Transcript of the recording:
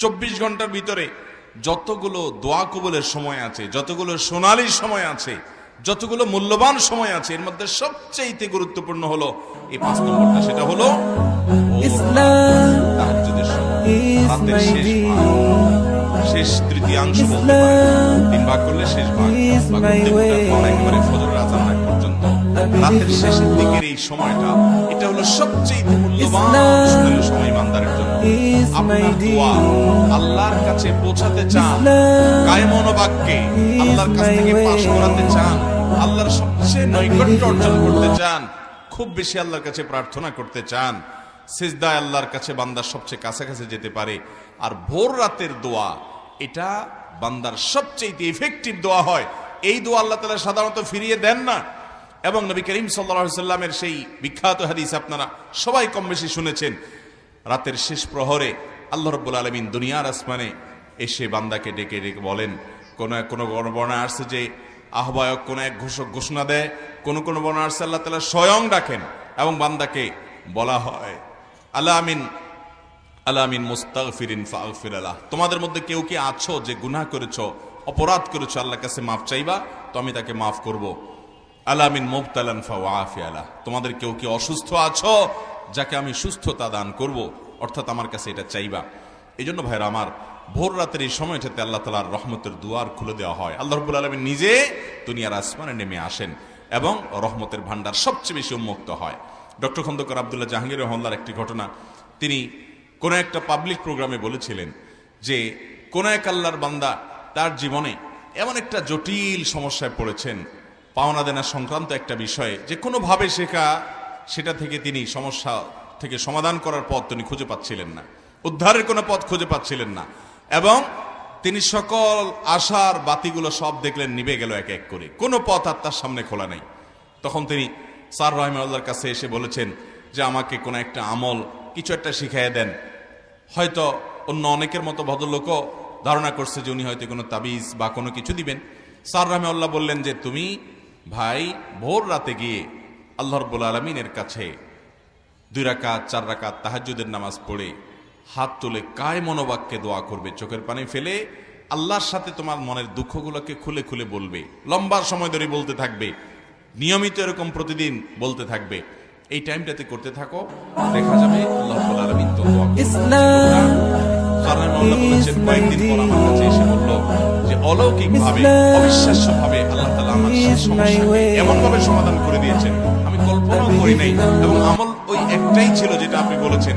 চব্বিশ ঘণ্টার ভিতরে যতগুলো দোয়া কবলের সময় আছে, যতগুলো সোনালী সময় আছে, যতগুলো মূল্যবান সময় আছে, এর মধ্যে সবচেয়ে গুরুত্বপূর্ণ হলো এই পাঁচ নম্বরটা। সেটা হলো শেষ তৃতীয়াংশ তিন ভাগ করলে শেষ ভাগ ফজরের আজান পর্যন্ত। রাতের শেষের দিকের এই সময়টা, এটা হলো সবচেয়ে মূল্যবান সময় আল্লাহর কাছে পৌঁছাতে চান। কায়মন বাক্যে আল্লাহর কাছ থেকে পাশ করাতে চান। আল্লাহর সবচেয়ে নৈকট্য অর্জন করতে চান। খুব বেশি আল্লাহর কাছে প্রার্থনা করতে চান। সিজদায় আল্লাহর কাছে বান্দার সবচেয়ে কাছাকাছি যেতে পারে। আর ভোর রাতের দোয়া এটা বান্দার সবচেয়ে ইফেক্টিভ দোয়া হয়। এই দোয়া আল্লাহ তালা সাধারণত ফিরিয়ে দেন না। এবং নবী করিম সাল্লা সাল্লামের সেই বিখ্যাত হাদিস আপনারা সবাই কম বেশি শুনেছেন। রাতের শেষ প্রহরে আল্লাহ রব্বুল আলমিন দুনিয়ার আসমানে এসে বান্দাকে ডেকে ডেকে বলেন, কোন এক, কোনো বর্ণনা আসছে যে আহ্বায়ক কোন এক ঘোষক ঘোষণা দেয়, কোন কোন বর্ণনা আসছে আল্লাহ তালা স্বয়ং ডাকেন এবং বান্দাকে বলা হয়। আল্লাহ আমিন আলামিন মুস্তাগফিরিন ফাগফির আলাহ তোমাদের মধ্যে কেউ কি আছো যে গুনাহ করেছ, অপরাধ করেছ আল্লাহর কাছে মাফ চাইবা? তো আমি তাকে মাফ করব। আলামিন মুবতালান ফাওয়াফি আলাহ তোমাদের কেউ কি অসুস্থ আছো যাকে আমি সুস্থতা দান করব, অর্থাৎ আমার কাছে এটা চাইবা। এই জন্য ভাইরা আমার, ভোর রাতের এই সময়টাতে আল্লাহ তালার রহমতের দুয়ার খুলে দেওয়া হয়। আল্লাহ রবুল আলমিন নিজে দুনিয়ার আসমানে নেমে আসেন এবং রহমতের ভান্ডার সবচেয়ে বেশি উন্মুক্ত হয়। ডক্টর খন্দকার আবদুল্লাহ জাহাঙ্গীর রহমার একটি ঘটনা, তিনি কোন একটা পাবলিক প্রোগ্রামে বলেছিলেন যে, কোন এক আল্লাহর বান্দা তার জীবনে এমন একটা জটিল সমস্যায় পড়েছেন, পাওনা দেনা সংক্রান্ত একটা বিষয়ে যে কোনোভাবে শেখা সেটা থেকে তিনি সমস্যা থেকে সমাধান করার পথ তিনি খুঁজে পাচ্ছিলেন না। উদ্ধারের কোনো পথ খুঁজে পাচ্ছিলেন না। এবং তিনি সকল আশার বাতিগুলো সব দেখলেন, নিভে গেল এক এক করে। কোনো পথ আর তার সামনে খোলা নেই। তখন তিনি স্যার রহমাল্লার কাছে এসে বলেছেন যে, আমাকে কোনো একটা আমল কিছু একটা শিখাইয়া দেন। হয়তো অন্য অনেকের মতো ভদ্রলোকও ধারণা করছে যে, উনি হয়তো কোনো তাবিজ বা কোনো কিছু দিবেন। স্যার রহমাল্লাহ বললেন যে, তুমি ভাই, ভোর রাতে গিয়ে আল্লাহ রব্বুল আলমিনের কাছে দুই রাকাত চার রাকাত তাহাজ্জুদের নামাজ পড়ে হাত তুলে কায় মনোবাক্যে দোয়া করবে চোখের পানি ফেলে আল্লাহর সাথে তোমার মনের দুঃখগুলোকে খুলে খুলে বলবে লম্বা সময় ধরে বলতে থাকবে নিয়মিত এরকম প্রতিদিন বলতে থাকবে। এই টাইমটাতে করতে থাকো দেখা যাবে আল্লাহ আলামিন তো কয়েকদিন পর আমার কাছে এসে অলৌকিক ভাবে অবিশ্বাস্য ভাবে আল্লাহ তালা আমার সমস্যাকে এমন ভাবে সমাধান করে দিয়েছেন। আমি কল্পনাও করি নাই এবং আমল ওই একটাই ছিল যেটা আপনি বলেছেন